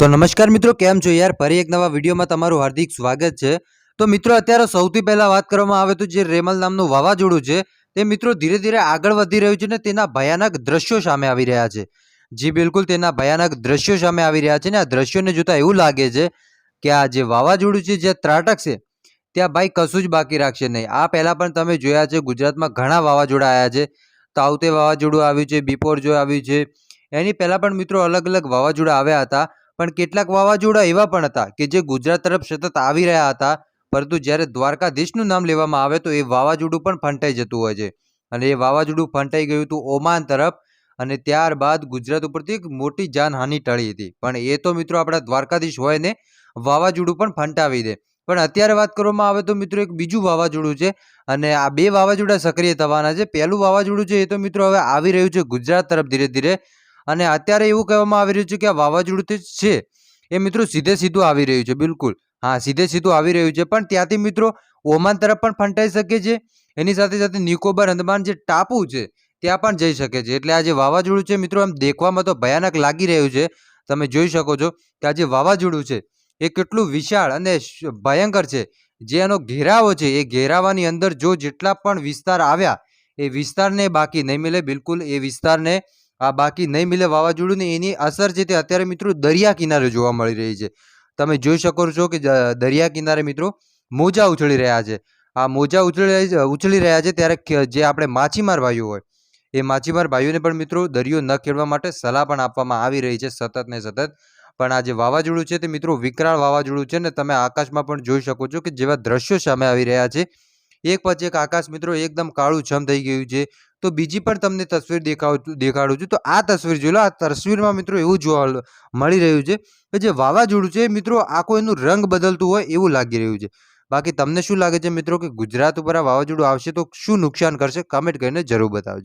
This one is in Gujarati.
તો નમસ્કાર મિત્રો, કેમ છો યાર? ફરી એક નવા વિડીયોમાં તમારું હાર્દિક સ્વાગત છે. તો મિત્રો, અત્યારે સૌથી પહેલાં વાત કરવામાં આવે તો જે રેમલ નામનું વાવાઝોડું છે, તે મિત્રો ધીરે ધીરે આગળ વધી રહ્યું છે ને તેના ભયાનક દ્રશ્યો સામે આવી રહ્યા છે. જી બિલકુલ, તેના ભયાનક દ્રશ્યો સામે આવી રહ્યા છે ને આ દ્રશ્યોને જોતા એવું લાગે છે કે આ જે વાવાઝોડું છે, જે ત્રાટકશે ત્યાં ભાઈ કશું જ બાકી રાખશે નહીં. આ પહેલાં પણ તમે જોયા છે, ગુજરાતમાં ઘણા વાવાઝોડા આવ્યા છે. તાવતે વાવાઝોડું આવ્યું છે બિપોરજો આવ્યું છે. એની પહેલાં પણ મિત્રો અલગ અલગ વાવાઝોડા આવ્યા હતા. પણ કેટલાક વાવાઝોડા એવા પણ હતા કે જે ગુજરાત તરફ સતત આવી રહ્યા હતા. પરંતુ જ્યારે દ્વારકાધીશનું નામ લેવામાં આવે તો એ વાવાઝોડું પણ ફંટાઈ જતું હોય છે. અને એ વાવાઝોડું ફંટાઈ ગયું હતું ઓમાન તરફ અને ત્યારબાદ ગુજરાત ઉપરથી એક મોટી જાનહાનિ ટળી હતી. પણ એ તો મિત્રો આપણા દ્વારકાધીશ હોય ને, વાવાઝોડું પણ ફંટાવી દે. પણ અત્યારે વાત કરવામાં આવે તો મિત્રો એક બીજું વાવાઝોડું છે અને આ બે વાવાઝોડા સક્રિય થવાના છે. પહેલું વાવાઝોડું છે એ તો મિત્રો હવે આવી રહ્યું છે ગુજરાત તરફ ધીરે ધીરે. અને અત્યારે એવું કહેવામાં આવી રહ્યું છે કે આ વાવાઝોડું છે. એ મિત્રો સીધે સીધું આવી રહ્યું છે, બિલકુલ. હા, સીધે સીધું આવી રહ્યું છે. પણ ત્યાંથી મિત્રો ઓમાન તરફ પણ ફંટાઈ શકે છે. એની સાથે સાથે નિકોબાર અંદમાન જે ટાપુ છે, ત્યાં પણ જઈ શકે છે. એટલે આ જે વાવાઝોડું છે મિત્રો, આમ દેખવામાં તો ભયાનક લાગી રહ્યું છે. તમે જોઈ શકો છો કે આ જે વાવાઝોડું છે, એ કેટલું વિશાળ અને ભયંકર છે. જે એનો ઘેરાવો છે, એ ઘેરાવાની અંદર જો જેટલા પણ વિસ્તાર આવ્યા, એ વિસ્તારને બાકી નહીં મિલે, બિલકુલ એ વિસ્તારને આ બાકી નહીં મિલે વાવાઝોડું એની અસર છે તે અત્યારે મિત્રો દરિયા કિનારે જોવા મળી રહી છે. તમે જોઈ શકો છો કે દરિયા કિનારે મિત્રો મોજા ઉછળી રહ્યા છે. આ મોજા ઉછળી ઉછળી રહ્યા છે ત્યારે જે આપણે માછીમાર ભાઈઓ હોય, એ માછીમાર ભાઈઓને પણ મિત્રો દરિયો ન ખેડવા માટે સલાહ પણ આપવામાં આવી રહી છે સતત ને સતત. પણ આ જે વાવાઝોડું છે તે મિત્રો વિકરાળ વાવાઝોડું છે ને તમે આકાશમાં પણ જોઈ શકો છો કે જેવા દ્રશ્યો સામે આવી રહ્યા છે. એક પછી એક આકાશ મિત્રો એકદમ કાળું છમ થઈ ગયું છે. તો બીજી પણ તમને તસવીર દેખાવ દેખાડું છું. તો આ તસવીર જોઈ લો, આ તસવીરમાં મિત્રો એવું જોવા મળી રહ્યું છે કે જે વાવાઝોડું છે મિત્રો આખો એનું રંગ બદલતું હોય એવું લાગી રહ્યું છે. બાકી તમને શું લાગે છે મિત્રો કે ગુજરાત ઉપર આ વાવાઝોડું આવશે તો શું નુકસાન કરશે? કમેન્ટ કરીને જરૂર બતાવજો.